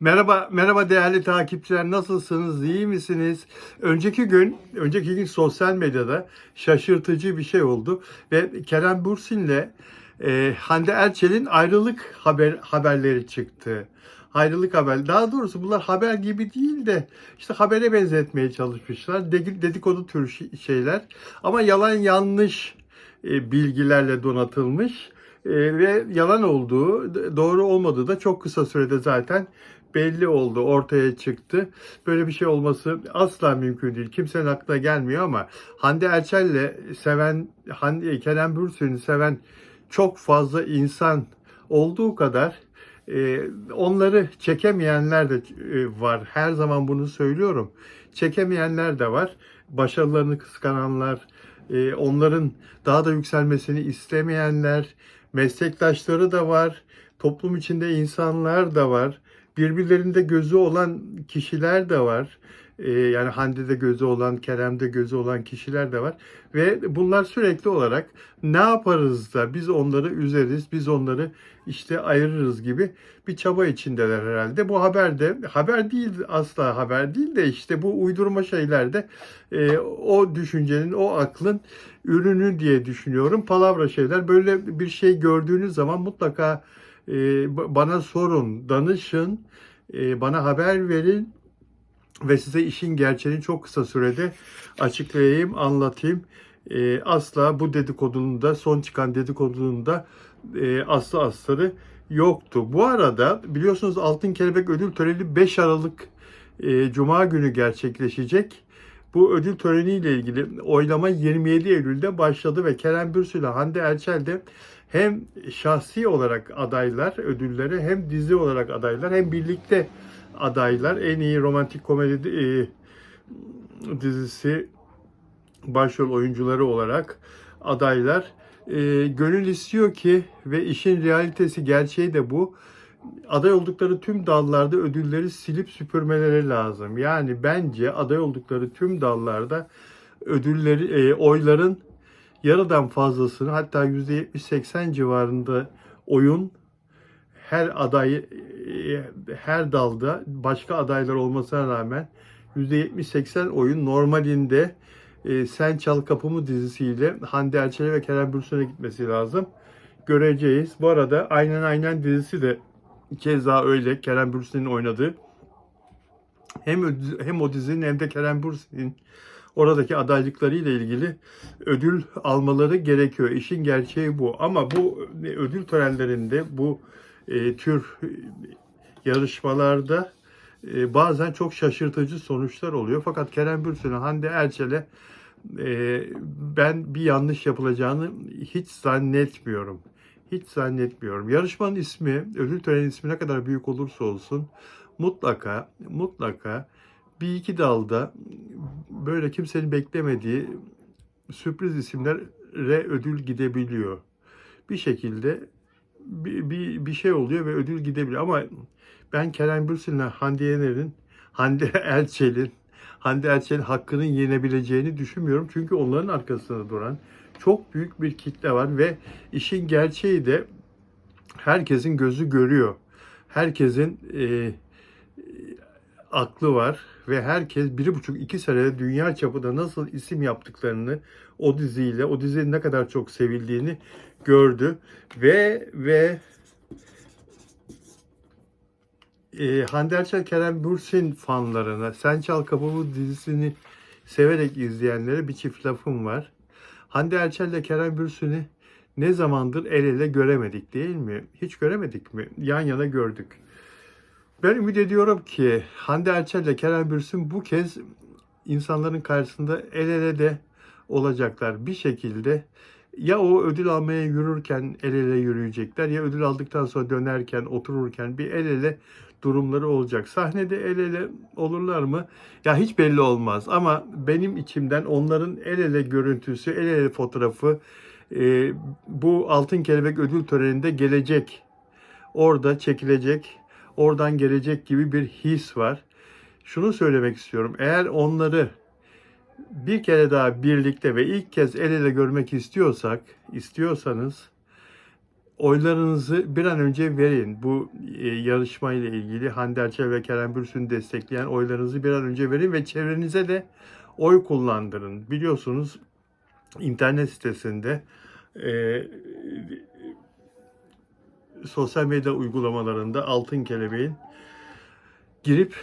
Merhaba, merhaba değerli takipçiler. Nasılsınız? İyi misiniz? Önceki gün, önceki gün sosyal medyada şaşırtıcı bir şey oldu ve Kerem Bürsin'le e, Hande Erçel'in ayrılık haber haberleri çıktı. Ayrılık haber. Daha doğrusu bunlar haber gibi değil de işte habere benzetmeye çalışmışlar. Dedi- Dedikodu tür şi- şeyler. Ama yalan yanlış e, bilgilerle donatılmış E, ve yalan olduğu, doğru olmadığı da çok kısa sürede zaten belli oldu, ortaya çıktı. Böyle bir şey olması asla mümkün değil. Kimsenin aklına gelmiyor ama Hande Erçel'le seven, Hande, Kerem Bürsin'i seven çok fazla insan olduğu kadar e, onları çekemeyenler de e, var. Her zaman bunu söylüyorum. Çekemeyenler de var. Başarılarını kıskananlar, e, onların daha da yükselmesini istemeyenler, meslektaşları da var. Toplum içinde insanlar da var. Birbirlerinde gözü olan kişiler de var. E, yani Hande'de gözü olan, Kerem'de gözü olan kişiler de var. Ve bunlar sürekli olarak ne yaparız da biz onları üzeriz, biz onları işte ayırırız gibi bir çaba içindeler herhalde. Bu haber de haber değil asla haber değil de işte bu uydurma şeyler de e, o düşüncenin, o aklın ürünü diye düşünüyorum. Palavra şeyler. Böyle bir şey gördüğünüz zaman mutlaka bana sorun, danışın, e, bana haber verin ve size işin gerçeğini çok kısa sürede açıklayayım, anlatayım. E, asla bu dedikodunun da son çıkan dedikodunun da e, aslı astarı yoktu. Bu arada biliyorsunuz Altın Kelebek Ödül Töreni 5 Aralık e, Cuma günü gerçekleşecek. Bu ödül töreniyle ilgili oylama 27 Eylül'de başladı ve Kerem Bürsin ile Hande Erçel de hem şahsi olarak adaylar ödülleri hem dizi olarak adaylar hem birlikte adaylar. En iyi romantik komedi e, dizisi başrol oyuncuları olarak adaylar. E, gönül istiyor ki ve işin realitesi gerçeği de bu. Aday oldukları tüm dallarda ödülleri silip süpürmeleri lazım. Yani bence aday oldukları tüm dallarda ödülleri, e, oyların yarıdan fazlasını hatta %70-80 civarında oyun her aday e, her dalda başka adaylar olmasına rağmen %70-80 oyun normalinde e, Sen Çal Kapımı dizisiyle Hande Erçel'e ve Kerem Bürsin'e gitmesi lazım. Göreceğiz. Bu arada Aynen Aynen dizisi de keza öyle Kerem Bürsin'in oynadığı. Hem, hem o dizinin hem de Kerem Bürsin'in oradaki adaylıklarıyla ilgili ödül almaları gerekiyor. İşin gerçeği bu. Ama bu ödül törenlerinde bu e, tür e, yarışmalarda e, bazen çok şaşırtıcı sonuçlar oluyor. Fakat Kerem Bürsin'e, Hande Erçel'e e, ben bir yanlış yapılacağını hiç zannetmiyorum. Hiç zannetmiyorum. Yarışmanın ismi, ödül töreni ismi ne kadar büyük olursa olsun mutlaka, mutlaka bir iki dalda böyle kimsenin beklemediği sürpriz isimlere ödül gidebiliyor. Bir şekilde bir, bir, bir şey oluyor ve ödül gidebiliyor. Ama ben Kerem Bürsin'le Hande Yener'in, Hande Erçel'in, Hande Erçel'in hakkının yenebileceğini düşünmüyorum. Çünkü onların arkasında duran çok büyük bir kitle var ve işin gerçeği de herkesin gözü görüyor. Herkesin e, aklı var ve herkes bir buçuk iki senede dünya çapında nasıl isim yaptıklarını o diziyle, o dizinin ne kadar çok sevildiğini gördü ve ve e, Hande Erçel Kerem Bürsin fanlarına Sen Çal Kapımı dizisini severek izleyenlere bir çift lafım var. Hande Erçel ile Kerem Bürsin'i ne zamandır el ele göremedik değil mi? Hiç göremedik mi? Yan yana gördük. Ben ümit ediyorum ki Hande Erçel ile Kerem Bürsin bu kez insanların karşısında el ele de olacaklar. Bir şekilde ya o ödül almaya yürürken el ele yürüyecekler ya ödül aldıktan sonra dönerken, otururken bir el ele durumları olacak. Sahnede el ele olurlar mı? Ya hiç belli olmaz ama benim içimden onların el ele görüntüsü, el ele fotoğrafı e, bu Altın Kelebek ödül töreninde gelecek. Orada çekilecek, oradan gelecek gibi bir his var. Şunu söylemek istiyorum. Eğer onları bir kere daha birlikte ve ilk kez el ele görmek istiyorsak, istiyorsanız oylarınızı bir an önce verin. Bu e, yarışma ile ilgili Hande Erçel ve Kerem Bürsin'i destekleyen oylarınızı bir an önce verin ve çevrenize de oy kullandırın. Biliyorsunuz internet sitesinde e, sosyal medya uygulamalarında Altın Kelebeğin girip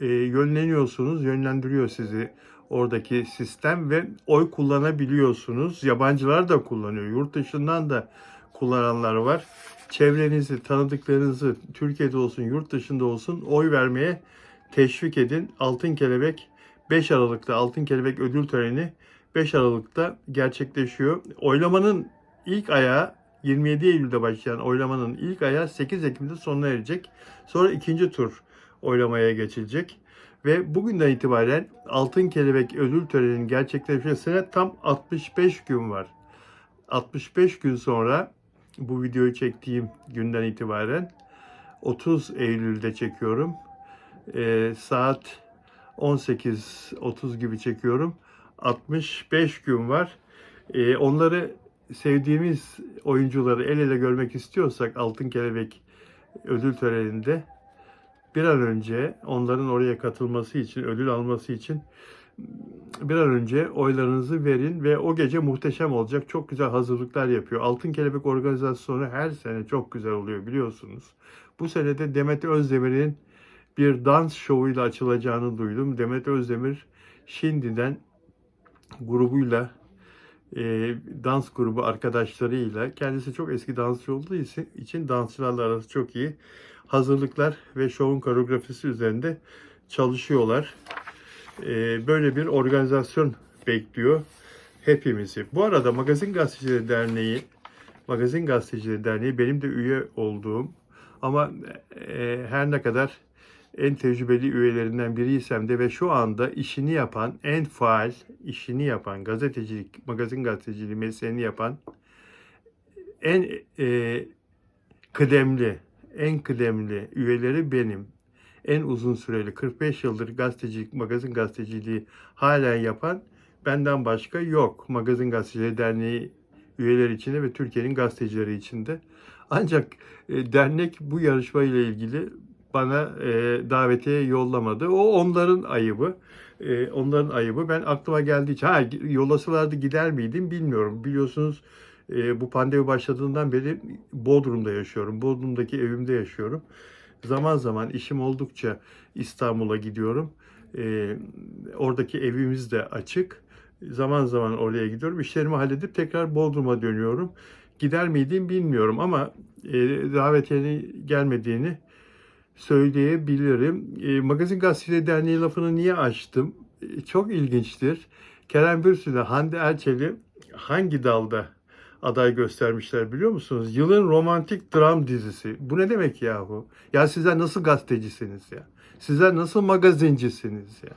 e, yönleniyorsunuz, yönlendiriyor sizi oradaki sistem ve oy kullanabiliyorsunuz. Yabancılar da kullanıyor, yurt dışından da kullananlar var. Çevrenizi, tanıdıklarınızı Türkiye'de olsun, yurt dışında olsun oy vermeye teşvik edin. Altın Kelebek 5 Aralık'ta Altın Kelebek ödül töreni 5 Aralık'ta gerçekleşiyor. Oylamanın ilk ayağı 27 Eylül'de başlayan oylamanın ilk ayağı 8 Ekim'de sonuna erecek. Sonra ikinci tur oylamaya geçilecek. Ve bugünden itibaren Altın Kelebek ödül töreninin gerçekleşmesine tam 65 gün var. 65 gün sonra bu videoyu çektiğim günden itibaren 30 Eylül'de çekiyorum. Ee, saat 18.30 gibi çekiyorum. 65 gün var. Ee, onları sevdiğimiz oyuncuları el ele görmek istiyorsak Altın Kelebek ödül töreninde bir an önce onların oraya katılması için, ödül alması için bir an önce oylarınızı verin ve o gece muhteşem olacak. Çok güzel hazırlıklar yapıyor. Altın Kelebek organizasyonu her sene çok güzel oluyor biliyorsunuz. Bu sene de Demet Özdemir'in bir dans şovuyla açılacağını duydum. Demet Özdemir şimdiden grubuyla e, dans grubu arkadaşlarıyla kendisi çok eski dansçı olduğu için, dansçılarla arası çok iyi. Hazırlıklar ve şovun koreografisi üzerinde çalışıyorlar. E, böyle bir organizasyon bekliyor hepimizi. Bu arada Magazin Gazetecileri Derneği Magazin Gazetecileri Derneği benim de üye olduğum ama e, her ne kadar en tecrübeli üyelerinden biriysem de ve şu anda işini yapan, en faal işini yapan, gazetecilik, magazin gazeteciliği mesleğini yapan en e, kıdemli, en kıdemli üyeleri benim. En uzun süreli 45 yıldır gazetecilik, magazin gazeteciliği halen yapan benden başka yok. Magazin Gazetecileri Derneği üyeleri içinde ve Türkiye'nin gazetecileri içinde. Ancak e, dernek bu yarışma ile ilgili bana e, davetiye yollamadı. O onların ayıbı. E, onların ayıbı. Ben aklıma geldiği için ha yollasalardı gider miydim bilmiyorum. Biliyorsunuz e, bu pandemi başladığından beri Bodrum'da yaşıyorum. Bodrum'daki evimde yaşıyorum. Zaman zaman işim oldukça İstanbul'a gidiyorum. E, oradaki evimiz de açık. Zaman zaman oraya gidiyorum. İşlerimi halledip tekrar Bodrum'a dönüyorum. Gider miydim bilmiyorum ama e, davetiyenin gelmediğini söyleyebilirim. E, Magazin Gazetecileri Derneği lafını niye açtım? E, çok ilginçtir. Kerem Bürsin'e Hande Erçel'i hangi dalda aday göstermişler biliyor musunuz? Yılın romantik dram dizisi. Bu ne demek yahu? Ya sizler nasıl gazetecisiniz ya? Sizler nasıl magazincisiniz ya?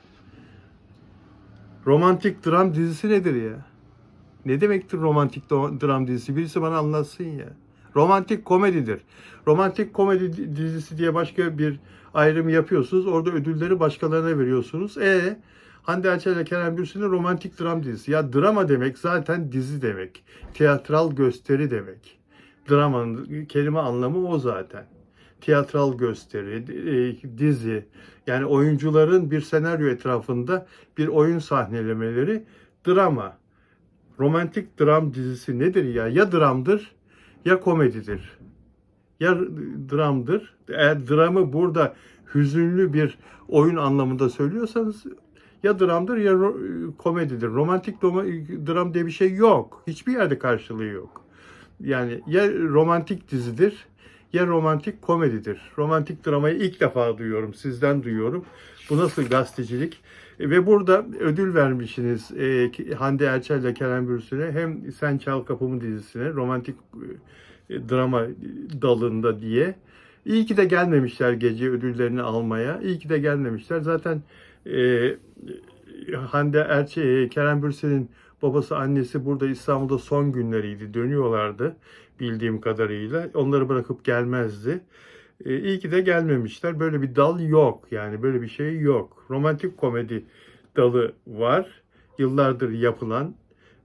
Romantik dram dizisi nedir ya? Ne demektir romantik dram dizisi? Birisi bana anlatsın ya. Romantik komedidir. Romantik komedi dizisi diye başka bir ayrım yapıyorsunuz. Orada ödülleri başkalarına veriyorsunuz. E Hande Erçel ile Kerem Bürsin'in romantik dram dizisi. Ya drama demek zaten dizi demek. Tiyatral gösteri demek. Dramanın kelime anlamı o zaten. Tiyatral gösteri, e, dizi. Yani oyuncuların bir senaryo etrafında bir oyun sahnelemeleri drama. Romantik dram dizisi nedir ya? Ya dramdır ya komedidir. Ya dramdır. Eğer dramı burada hüzünlü bir oyun anlamında söylüyorsanız ya dramdır ya ro- komedidir. Romantik doma- dram diye bir şey yok. Hiçbir yerde karşılığı yok. Yani ya romantik dizidir ya romantik komedidir. Romantik dramayı ilk defa duyuyorum, sizden duyuyorum. Bu nasıl gazetecilik? E, Ve burada ödül vermişsiniz e, Hande Erçel ile Kerem Bürsin'e hem Sen Çal Kapımı dizisine romantik e, drama dalında diye. İyi ki de gelmemişler gece ödüllerini almaya. İyi ki de gelmemişler. Zaten e, Hande Erçel, Kerem Bürsin'in babası annesi burada İstanbul'da son günleriydi. Dönüyorlardı bildiğim kadarıyla. Onları bırakıp gelmezdi. E, iyi ki de gelmemişler. Böyle bir dal yok. Yani böyle bir şey yok. Romantik komedi dalı var. Yıllardır yapılan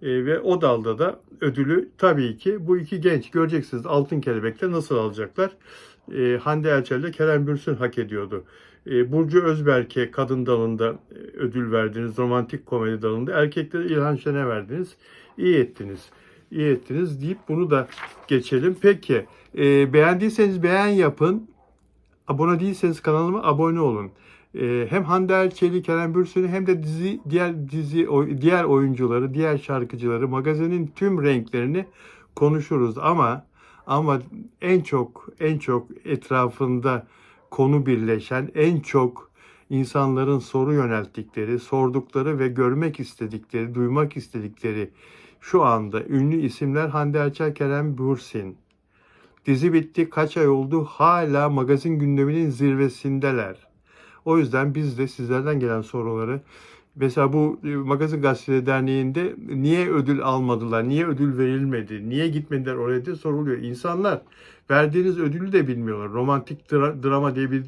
E, ve o dalda da ödülü tabii ki bu iki genç göreceksiniz Altın Kelebek'te nasıl alacaklar. E, Hande Erçel ile Kerem Bürsin hak ediyordu. E, Burcu Özberk'e kadın dalında e, ödül verdiniz. Romantik komedi dalında. Erkeklere İlhan Şen'e verdiniz. İyi ettiniz. İyi ettiniz deyip bunu da geçelim. Peki e, beğendiyseniz beğen yapın. Abone değilseniz kanalıma abone olun. E, hem Hande Erçel'i, Kerem Bürsin'i hem de dizi diğer dizi diğer oyuncuları, diğer şarkıcıları, magazinin tüm renklerini konuşuruz ama ama en çok en çok etrafında konu birleşen, en çok insanların soru yönelttikleri, sordukları ve görmek istedikleri, duymak istedikleri şu anda ünlü isimler Hande Erçel, Kerem Bürsin. Dizi bitti, kaç ay oldu? Hala magazin gündeminin zirvesindeler. O yüzden biz de sizlerden gelen soruları Mesela bu e, Magazin Gazeteleri Derneği'nde niye ödül almadılar, niye ödül verilmedi, niye gitmediler oraya diye soruluyor. İnsanlar verdiğiniz ödülü de bilmiyorlar. Romantik dra- drama diye bir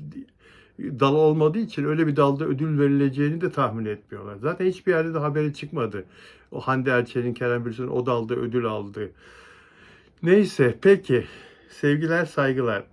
dal olmadığı için öyle bir dalda ödül verileceğini de tahmin etmiyorlar. Zaten hiçbir yerde de haberi çıkmadı. O Hande Erçel'in, Kerem Bürsin'in o dalda ödül aldığı. Neyse peki sevgiler saygılar.